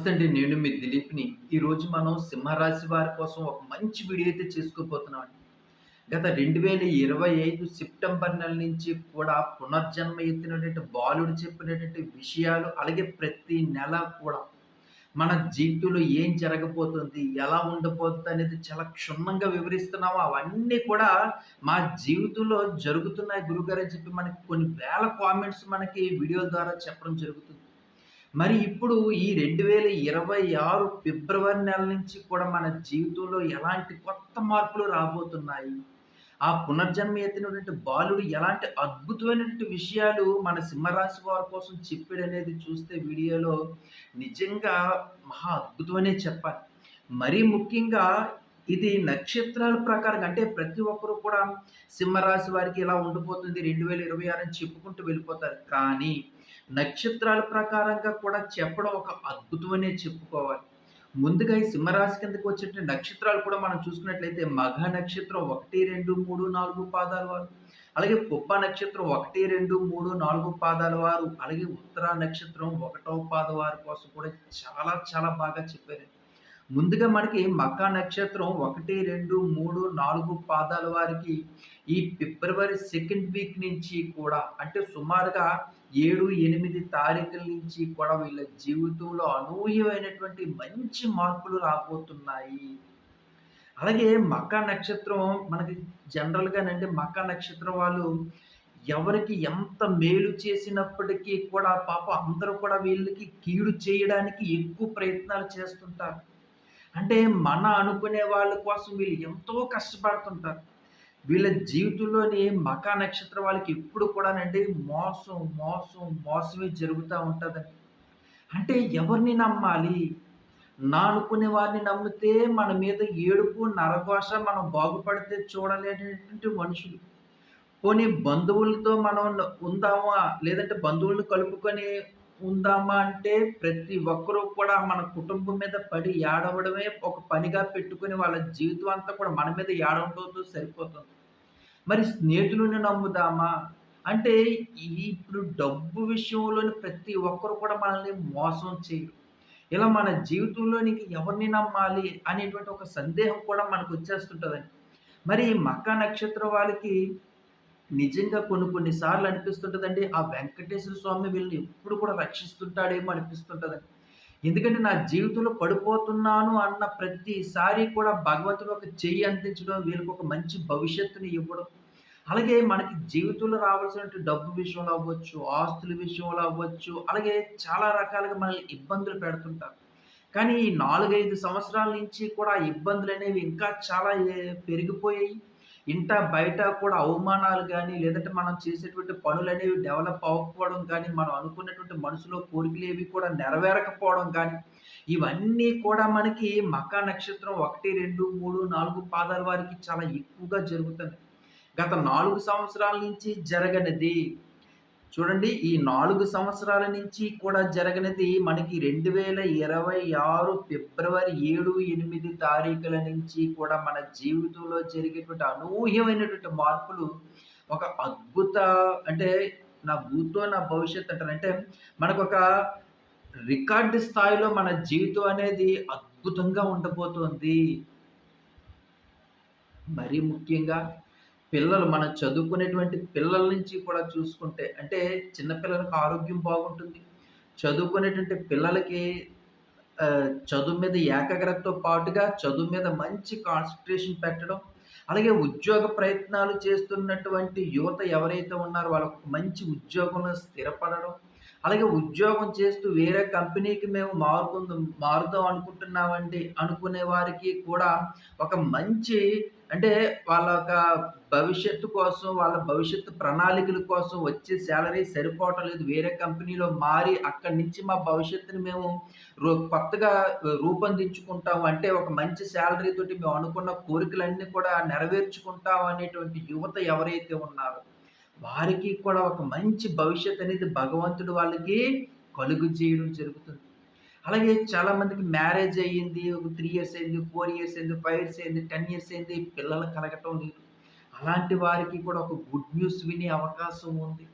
నమస్తే అండి. నేను మీ దిలీప్ని. ఈరోజు మనం సింహరాశి వారి కోసం ఒక మంచి వీడియో అయితే చేసుకోబోతున్నాం అండి. గత రెండు వేల ఇరవై ఐదు సెప్టెంబర్ నెల నుంచి కూడా పునర్జన్మ ఎత్తినటువంటి బాలుడు చెప్పినటువంటి విషయాలు అలాగే ప్రతి నెల కూడా మన జీవితంలో ఏం జరగబోతుంది ఎలా ఉండబోతుంది అనేది చాలా క్షుణ్ణంగా వివరిస్తున్నాము. అవన్నీ కూడా మా జీవితంలో జరుగుతున్నాయి గురుగారు అని చెప్పి మనకి కొన్ని వేల కామెంట్స్ మనకి వీడియోల ద్వారా చెప్పడం జరుగుతుంది. మరి ఇప్పుడు ఈ రెండు వేల ఇరవై ఆరు ఫిబ్రవరి నెల నుంచి కూడా మన జీవితంలో ఎలాంటి కొత్త మార్పులు రాబోతున్నాయి? ఆ పునర్జన్మ ఎత్తినటువంటి బాలుడు ఎలాంటి అద్భుతమైనటువంటి విషయాలు మన సింహరాశి వారి కోసం చెప్పాడు అనేది చూస్తే వీడియోలో నిజంగా మహా అద్భుతమనే చెప్పాలి. మరీ ముఖ్యంగా ఇది నక్షత్రాల ప్రకారం అంటే ప్రతి ఒక్కరు కూడా సింహరాశి వారికి ఇలా ఉండిపోతుంది. రెండు వేల ఇరవై ఆరు అని చెప్పుకుంటూ వెళ్ళిపోతారు. కానీ నక్షత్రాల ప్రకారంగా కూడా చెప్పడం ఒక అద్భుతమనే చెప్పుకోవాలి. ముందుగా ఈ సింహరాశి కిందకి వచ్చేటువంటి నక్షత్రాలు కూడా మనం చూసుకున్నట్లయితే మఘ నక్షత్రం ఒకటి రెండు మూడు నాలుగు పాదాల వారు. అలాగే కుప్ప నక్షత్రం ఒకటి రెండు మూడు నాలుగు పాదాల వారు. అలాగే ఉత్తర నక్షత్రం ఒకటో పాద వారి కోసం కూడా చాలా చాలా బాగా చెప్పారు. ముందుగా మనకి మకా నక్షత్రం ఒకటి రెండు మూడు నాలుగు పాదాల వారికి ఈ ఫిబ్రవరి సెకండ్ వీక్ నుంచి కూడా అంటే సుమారుగా ఏడు ఎనిమిది తారీఖుల నుంచి కూడా వీళ్ళ జీవితంలో అనూహ్యమైనటువంటి మంచి మార్పులు రాబోతున్నాయి. అలాగే మకా నక్షత్రం మనకి జనరల్గానంటే మకా నక్షత్రం వాళ్ళు ఎవరికి ఎంత మేలు చేసినప్పటికీ కూడా పాప అందరూ కూడా వీళ్ళకి కీడు చేయడానికి ఎక్కువ ప్రయత్నాలు చేస్తుంటారు. అంటే మన అనుకునే వాళ్ళ కోసం వీళ్ళు ఎంతో కష్టపడుతుంటారు. వీళ్ళ జీవితంలోని మకా నక్షత్రం వాళ్ళకి ఎప్పుడు కూడానండి మోసం మోసం మోసమే జరుగుతూ ఉంటుందండి. అంటే ఎవరిని నమ్మాలి? నా అనుకునే వారిని నమ్మితే మన మీద ఏడుపు నరఘోష మనం బాగుపడితే చూడలేనటువంటి మనుషులు. పోనీ బంధువులతో మనం ఉందామా? లేదంటే బంధువులను కలుపుకొని ఉందామా అంటే ప్రతి ఒక్కరూ కూడా మన కుటుంబం మీద పడి ఏడవడమే ఒక పనిగా పెట్టుకుని వాళ్ళ జీవితం అంతా కూడా మన మీద ఏడవడంతో సరిపోతుంది. మరి స్నేహితులను నమ్ముదామా? అంటే ఇప్పుడు డబ్బు విషయంలోని ప్రతి ఒక్కరు కూడా మనల్ని మోసం చేయరు. ఇలా మన జీవితంలోనికి ఎవరిని నమ్మాలి అనేటువంటి ఒక సందేహం కూడా మనకు వచ్చేస్తుంటుందండి. మరి మక్క నక్షత్రం వాళ్ళకి నిజంగా కొన్ని కొన్ని సార్లు అనిపిస్తుంటుందండి ఆ వెంకటేశ్వర స్వామి వీళ్ళని ఎప్పుడు కూడా రక్షిస్తుంటాడేమో అనిపిస్తుంటుందండి. ఎందుకంటే నా జీవితంలో పడిపోతున్నాను అన్న ప్రతిసారి కూడా భగవంతుడు ఒక చెయ్యి అందించడం వీళ్ళకి ఒక మంచి భవిష్యత్తుని ఇవ్వడం. అలాగే మనకి జీవితంలో రావాల్సినటువంటి డబ్బు విషయంలో అవ్వచ్చు ఆస్తుల విషయంలో అవ్వచ్చు అలాగే చాలా రకాలుగా మనల్ని ఇబ్బందులు పెడుతుంటారు. కానీ ఈ నాలుగైదు సంవత్సరాల నుంచి కూడా ఇబ్బందులు అనేవి ఇంకా చాలా పెరిగిపోయాయి. ఇంట బయట కూడా అవమానాలు కానీ లేదంటే మనం చేసేటువంటి పనులు అనేవి డెవలప్ అవ్వకపోవడం కానీ మనం అనుకున్నటువంటి మనసులో కోరికలు ఏవి కూడా నెరవేరకపోవడం కానీ ఇవన్నీ కూడా మనకి మక నక్షత్రం ఒకటి రెండు మూడు నాలుగు పాదాల వారికి చాలా ఎక్కువగా జరుగుతుంది గత నాలుగు సంవత్సరాల నుంచి జరగనిది చూడండి ఈ నాలుగు సంవత్సరాల నుంచి కూడా జరగనిది మనకి రెండు వేల ఇరవై ఆరు ఫిబ్రవరి ఏడు ఎనిమిది తారీఖుల నుంచి కూడా మన జీవితంలో జరిగేటువంటి అనూహ్యమైనటువంటి మార్పులు ఒక అద్భుత అంటే నా భూతో నా భవిష్యత్ అంటారు. అంటే మనకు ఒక రికార్డు స్థాయిలో మన జీవితం అనేది అద్భుతంగా ఉండబోతోంది. మరీ ముఖ్యంగా పిల్లలు మనం చదువుకునేటువంటి పిల్లల నుంచి కూడా చూసుకుంటే అంటే చిన్నపిల్లలకు ఆరోగ్యం బాగుంటుంది. చదువుకునేటువంటి పిల్లలకి చదువు మీద ఏకాగ్రతతో పాటుగా చదువు మీద మంచి కాన్సన్ట్రేషన్ పెట్టడం అలాగే ఉద్యోగ ప్రయత్నాలు చేస్తున్నటువంటి యువత ఎవరైతే ఉన్నారో వాళ్ళకు మంచి ఉద్యోగంలో స్థిరపడడం అలాగే ఉద్యోగం చేస్తూ వేరే కంపెనీకి మేము మారుకుందాం మారుదాం అనుకుంటున్నామండి అనుకునే వారికి కూడా ఒక మంచి అంటే వాళ్ళ యొక్క భవిష్యత్తు కోసం వాళ్ళ భవిష్యత్తు ప్రణాళికల కోసం వచ్చే శాలరీ సరిపోవటం లేదు. వేరే కంపెనీలో మారి అక్కడి నుంచి మా భవిష్యత్తుని మేము కొత్తగా రూపొందించుకుంటాం అంటే ఒక మంచి శాలరీ తోటి మేము అనుకున్న కోరికలన్నీ కూడా నెరవేర్చుకుంటాం అనేటువంటి యువత ఎవరైతే ఉన్నారో వారికి కూడా ఒక మంచి భవిష్యత్ అనేది భగవంతుడు వాళ్ళకి కలుగు చేయడం జరుగుతుంది. అలాగే చాలామందికి మ్యారేజ్ అయ్యింది ఒక త్రీ ఇయర్స్ అయింది ఫోర్ ఇయర్స్ అయింది ఫైవ్ ఇయర్స్ అయింది టెన్ ఇయర్స్ అయింది పిల్లలు కలగటం లేదు. అలాంటి వారికి కూడా ఒక గుడ్ న్యూస్ వినే అవకాశం ఉంది.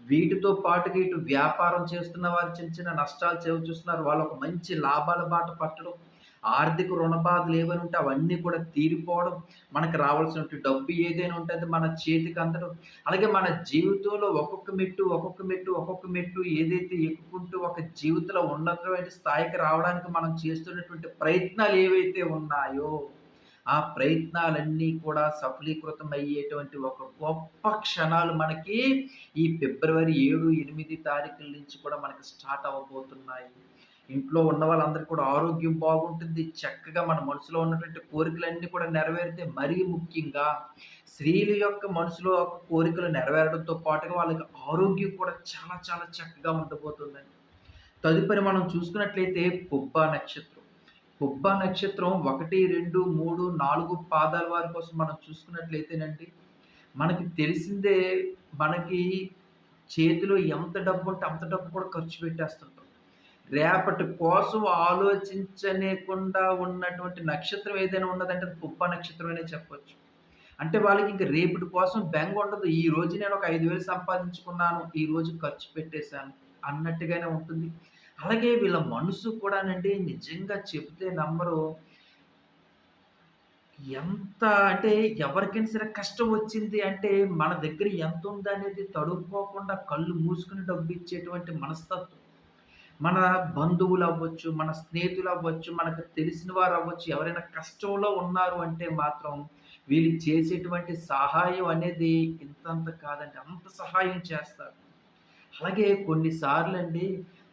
వీటితో పాటుగా ఇటు వ్యాపారం చేస్తున్న వారు చిన్న చిన్న నష్టాలు చవి చూస్తున్నారు. వాళ్ళు ఒక మంచి లాభాల బాట పట్టడం, ఆర్థిక రుణ బాధలు ఏవైనా ఉంటే అవన్నీ కూడా తీరిపోవడం, మనకు రావాల్సినటువంటి డబ్బు ఏదైనా ఉంటే అది మన చేతికి అందడం, అలాగే మన జీవితంలో ఒక్కొక్క మెట్టు, ఒక్కొక్క మెట్టు, ఒక్కొక్క మెట్టు ఏదైతే ఎక్కుకుంటూ ఒక జీవితంలో ఉన్నతమైన స్థాయికి రావడానికి మనం చేస్తున్నటువంటి ప్రయత్నాలు ఏవైతే ఉన్నాయో ఆ ప్రయత్నాలన్నీ కూడా సఫలీకృతం అయ్యేటువంటి ఒక గొప్ప క్షణాలు మనకి ఈ ఫిబ్రవరి 7, 8 తారీఖుల నుంచి కూడా మనకి స్టార్ట్ అవ్వబోతున్నాయి. ఇంట్లో ఉన్న వాళ్ళందరికీ కూడా ఆరోగ్యం బాగుంటుంది. చక్కగా మన మనసులో ఉన్నటువంటి కోరికలన్నీ కూడా నెరవేరితే మరీ ముఖ్యంగా స్త్రీల యొక్క మనసులో కోరికలు నెరవేరడంతో పాటుగా వాళ్ళకి ఆరోగ్యం కూడా చాలా చాలా చక్కగా ఉండబోతుందండి. తదుపరి మనం చూసుకున్నట్లయితే పుబ్బ నక్షత్రం. పుబ్బ నక్షత్రం 1, 2, 3, 4 పాదాల వారి కోసం మనం చూసుకున్నట్లయితేనండి, మనకి తెలిసిందే మనకి చేతిలో ఎంత డబ్బు ఉంటే అంత డబ్బు కూడా ఖర్చు పెట్టేస్తుంటాం. రేపటి కోసం ఆలోచించలేకుండా ఉన్నటువంటి నక్షత్రం ఏదైనా ఉన్నదంటే కుప్ప నక్షత్రం అనే చెప్పొచ్చు. అంటే వాళ్ళకి ఇంక రేపటి కోసం భెంగ ఉండదు ఈ రోజు నేను ఒక ఐదు వేలు సంపాదించుకున్నాను. ఈ రోజు ఖర్చు పెట్టేశాను అన్నట్టుగానే ఉంటుంది. అలాగే వీళ్ళ మనసు కూడానండి నిజంగా చెప్తే నమ్మరు. ఎంత అంటే ఎవరికైనా సరే కష్టం వచ్చింది అంటే మన దగ్గర ఎంత ఉందనేది తడుముకోకుండా కళ్ళు మూసుకొని డబ్బిచ్చేటువంటి మనస్తత్వం. మన బంధువులు అవ్వచ్చు మన స్నేహితులు అవ్వచ్చు మనకు తెలిసిన వారవ్వచ్చు, ఎవరైనా కష్టంలో ఉన్నారు అంటే మాత్రం వీళ్ళు చేసేటువంటి సహాయం అనేది ఇంతంత కాదండి. అంత సహాయం చేస్తారు. అలాగే కొన్నిసార్లు అండి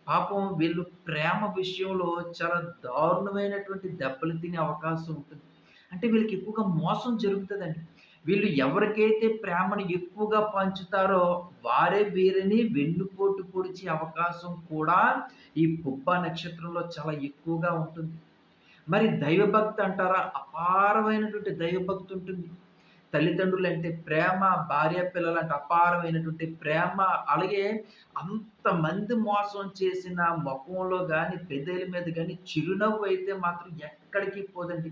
పాపం వీళ్ళు ప్రేమ విషయంలో చాలా దారుణమైనటువంటి దెబ్బలు తినే అవకాశం ఉంటుంది. అంటే వీళ్ళకి ఎక్కువగా మోసం జరుగుతుందండి వీళ్ళు ఎవరికైతే ప్రేమను ఎక్కువగా పంచుతారో వారే వీరిని వెన్నుపోటు పొడిచే అవకాశం కూడా ఈ పుబ్బ నక్షత్రంలో చాలా ఎక్కువగా ఉంటుంది. మరి దైవభక్తి అంటారా? అపారమైనటువంటి దైవభక్తి ఉంటుంది. తల్లిదండ్రులు అంటే ప్రేమ, భార్య పిల్లలంటే అపారమైనటువంటి ప్రేమ, అలాగే అంతమంది మోసం చేసిన మొఖంలో కానీ పెద్దల మీద కానీ చిరునవ్వు అయితే మాత్రం ఎక్కడికి పోదండి.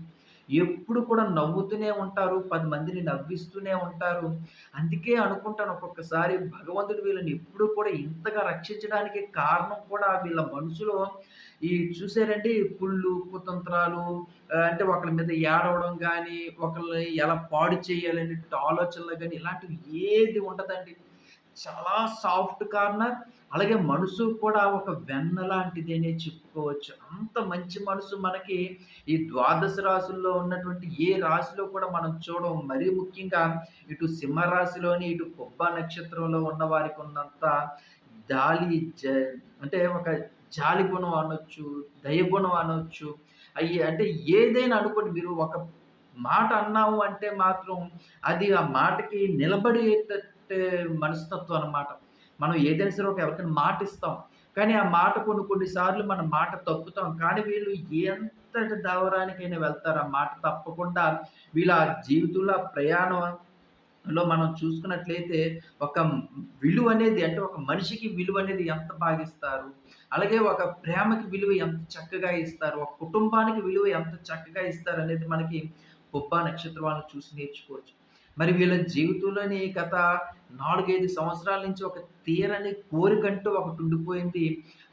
ఎప్పుడు కూడా నవ్వుతూనే ఉంటారు. పది మందిని నవ్విస్తూనే ఉంటారు. అందుకే అనుకుంటాను ఒక్కొక్కసారి భగవంతుడు వీళ్ళని ఎప్పుడూ కూడా ఇంతగా రక్షించడానికి కారణం కూడా వీళ్ళ మనసులో ఈ చూసారండి పుళ్ళు కుతంత్రాలు అంటే ఒకళ్ళ మీద ఏడవడం కానీ ఒకరిని ఎలా పాడు చేయాలని ఆలోచనలు కానీ ఇలాంటివి ఏది ఉండదండి. చాలా సాఫ్ట్ కార్నర్. అలాగే మనసు కూడా ఒక వెన్న లాంటిది అని చెప్పు చెప్పుకోవచ్చు. అంత మంచి మనసు మనకి ఈ ద్వాదశ రాశుల్లో ఉన్నటువంటి ఏ రాశిలో కూడా మనం చూడం. మరీ ముఖ్యంగా ఇటు సింహరాశిలోని ఇటు పుబ్బా నక్షత్రంలో ఉన్న వారికి ఉన్నంత జాలి జ అంటే ఒక జాలి గుణం అనొచ్చు, దయ గుణం అనొచ్చు. అయ్యి అంటే ఏదైనా అనుకోండి మీరు ఒక మాట అన్నాము అంటే మాత్రం అది ఆ మాటకి నిలబడేటట్టే మనస్తత్వం అన్నమాట. మనం ఏదైనా సరే ఒక ఎవరికైనా మాటిస్తాం. కానీ ఆ మాట కొన్ని కొన్ని సార్లు మన మాట తప్పుతాం. కానీ వీళ్ళు ఎంతటి దూరానికైనా వెళ్తారు. ఆ మాట తప్పకుండా వీళ్ళ జీవితంలో ప్రయాణంలో మనం చూసుకున్నట్లయితే ఒక విలువ అనేది అంటే ఒక మనిషికి విలువ అనేది ఎంత భాగిస్తారు అలాగే ఒక ప్రేమకి విలువ ఎంత చక్కగా ఇస్తారు. ఒక కుటుంబానికి విలువ ఎంత చక్కగా ఇస్తారు అనేది మనకి పుబ్బా నక్షత్రం వాళ్ళని చూసి నేర్చుకోవచ్చు. మరి వీళ్ళ జీవితంలోని గత 4, 5 సంవత్సరాల నుంచి ఒక తీరని కోరికంటూ ఒకటి ఉండిపోయింది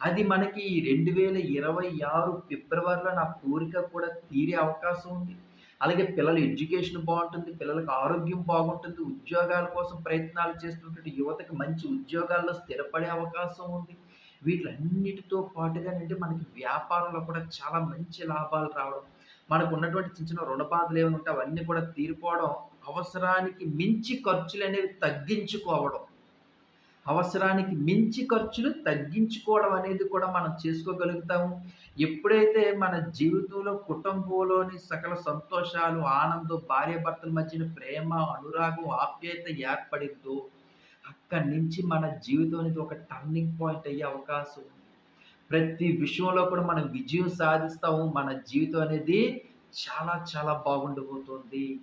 అది మనకి 2026 ఫిబ్రవరిలో నా కోరిక కూడా తీరే అవకాశం ఉంది. అలాగే పిల్లల ఎడ్యుకేషన్ బాగుంటుంది పిల్లలకు ఆరోగ్యం బాగుంటుంది. ఉద్యోగాల కోసం ప్రయత్నాలు చేస్తున్నటువంటి యువతకి మంచి ఉద్యోగాల్లో స్థిరపడే అవకాశం ఉంది. వీటిలన్నిటితో పాటుగానంటే మనకి వ్యాపారంలో కూడా చాలా మంచి లాభాలు రావడం. మనకున్నటువంటి చిన్న చిన్న రుణ బాధలు ఏమైనా ఉంటే అవన్నీ కూడా తీరిపోవడం. అవసరానికి మించి ఖర్చులు అనేవి తగ్గించుకోవడం. అవసరానికి మించి ఖర్చులు తగ్గించుకోవడం అనేది కూడా మనం చేసుకోగలుగుతాము. ఎప్పుడైతే మన జీవితంలో కుటుంబంలోని సకల సంతోషాలు, ఆనందం, భార్యాభర్తల మధ్యన ప్రేమ, అనురాగం, ఆప్యాయత ఏర్పడిద్దో అక్కడి నుంచి మన జీవితం అనేది ఒక టర్నింగ్ పాయింట్ అయ్యే అవకాశం ఉంది. ప్రతి విషయంలో కూడా మనం విజయం సాధిస్తాము. మన జీవితం అనేది చాలా చాలా బాగుండిపోతుంది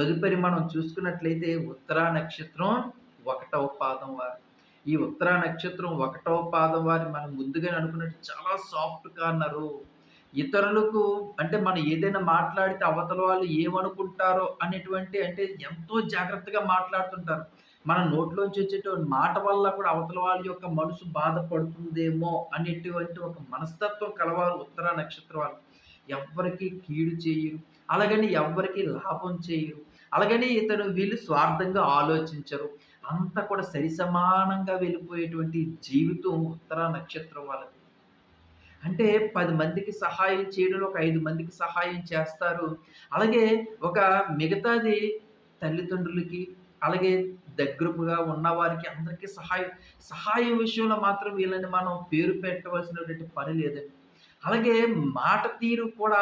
తదుపరి మనం చూసుకున్నట్లయితే ఉత్తరా నక్షత్రం ఒకటవ పాదం వారు. ఈ ఉత్తరా నక్షత్రం ఒకటవ పాదం వారి మనం ముందుగానే అనుకున్నట్టు చాలా సాఫ్ట్ కార్నరు. ఇతరులకు అంటే మనం ఏదైనా మాట్లాడితే అవతల వాళ్ళు ఏమనుకుంటారో అనేటువంటి అంటే ఎంతో జాగ్రత్తగా మాట్లాడుతుంటారు. మన నోట్లోంచి వచ్చేటువంటి మాట వల్ల కూడా అవతల వాళ్ళ యొక్క మనసు బాధపడుతుందేమో అనేటువంటి ఒక మనస్తత్వం కలవారు ఉత్తర నక్షత్రం వాళ్ళు ఎవ్వరికి కీడు చేయరు అలాగని ఎవ్వరికి లాభం చేయరు అలాగని ఇతను వీళ్ళు స్వార్థంగా ఆలోచించరు. అంతా కూడా సరిసమానంగా వెళ్ళిపోయేటువంటి జీవితం ఉత్తర నక్షత్రం వాళ్ళది. అంటే పది మందికి సహాయం చేయడంలో ఒక ఐదు మందికి సహాయం చేస్తారు. అలాగే ఒక మిగతాది తల్లిదండ్రులకి అలాగే దగ్గరగా ఉన్నవారికి అందరికీ సహాయం సహాయం విషయంలో మాత్రం వీళ్ళని మనం పేరు పెట్టవలసినటువంటి పని లేదండి. అలాగే మాట తీరు కూడా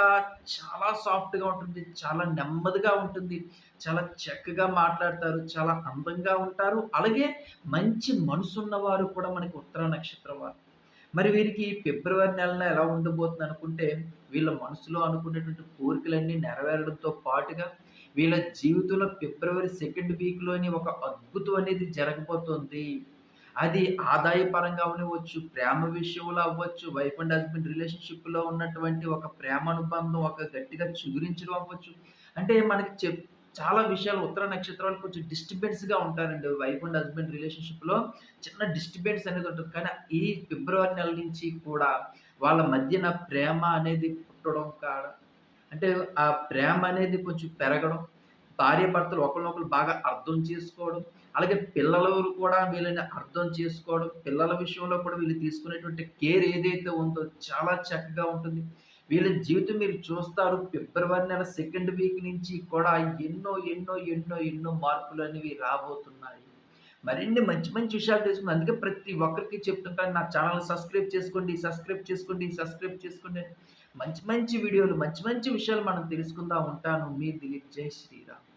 చాలా సాఫ్ట్‌గా ఉంటుంది. చాలా నెమ్మదిగా ఉంటుంది. చాలా చక్కగా మాట్లాడతారు. చాలా అందంగా ఉంటారు. అలాగే మంచి మనసున్నవారు కూడా మనకి ఉత్తర నక్షత్రం వారు. మరి వీరికి ఫిబ్రవరి నెలన ఎలా ఉండబోతుందనుకుంటే, వీళ్ళ మనసులో అనుకునేటువంటి కోరికలన్నీ నెరవేరడంతో పాటుగా, వీళ్ళ జీవితంలో ఫిబ్రవరి సెకండ్ వీక్‌లోని ఒక అద్భుతం అనేది జరగబోతోంది. అది ఆదాయపరంగా ఉండవచ్చు ప్రేమ విషయంలో అవ్వచ్చు, వైఫ్ అండ్ హస్బెండ్ రిలేషన్‌షిప్‌లో ఉన్నటువంటి ఒక ప్రేమ అనుబంధం ఒక గట్టిగా చిగురించడం అవ్వచ్చు. అంటే మనకి చెప్ చాలా విషయాలు ఉత్తర నక్షత్రాలు కొంచెం డిస్టర్బెన్స్‌గా ఉంటారండి. వైఫ్ అండ్ హస్బెండ్ రిలేషన్‌షిప్‌లో చిన్న డిస్టర్బెన్స్ అనేది ఉంటుంది. కానీ ఈ ఫిబ్రవరి నెల నుంచి కూడా వాళ్ళ మధ్యన ప్రేమ అనేది పుట్టడం కాడ అంటే ఆ ప్రేమ అనేది కొంచెం పెరగడం, భార్యాభర్తలు ఒకరినొకరు బాగా అర్థం చేసుకోవడం, అలాగే పిల్లలు కూడా వీళ్ళని అర్థం చేసుకోవడం, పిల్లల విషయంలో కూడా వీళ్ళు తీసుకునేటువంటి కేర్ ఏదైతే ఉందో చాలా చక్కగా ఉంటుంది. వీళ్ళ జీవితం మీరు చూస్తారు ఫిబ్రవరి నెల సెకండ్ వీక్ నుంచి కూడా ఎన్నో, ఎన్నో, ఎన్నో, ఎన్నో మార్పులు అనేవి రాబోతున్నాయి. మరిన్ని మంచి మంచి విషయాలు తెలుసుకుంది అందుకే ప్రతి ఒక్కరికి చెప్తుంటాను నా ఛానల్ సబ్స్క్రైబ్ చేసుకోండి, సబ్స్క్రైబ్ చేసుకోండి, సబ్స్క్రైబ్ చేసుకోండి మంచి మంచి వీడియోలు, మంచి మంచి విషయాలు మనం తెలుసుకుందాం. ఉంటాను. మీ దిలీప్. జై శ్రీరామ్.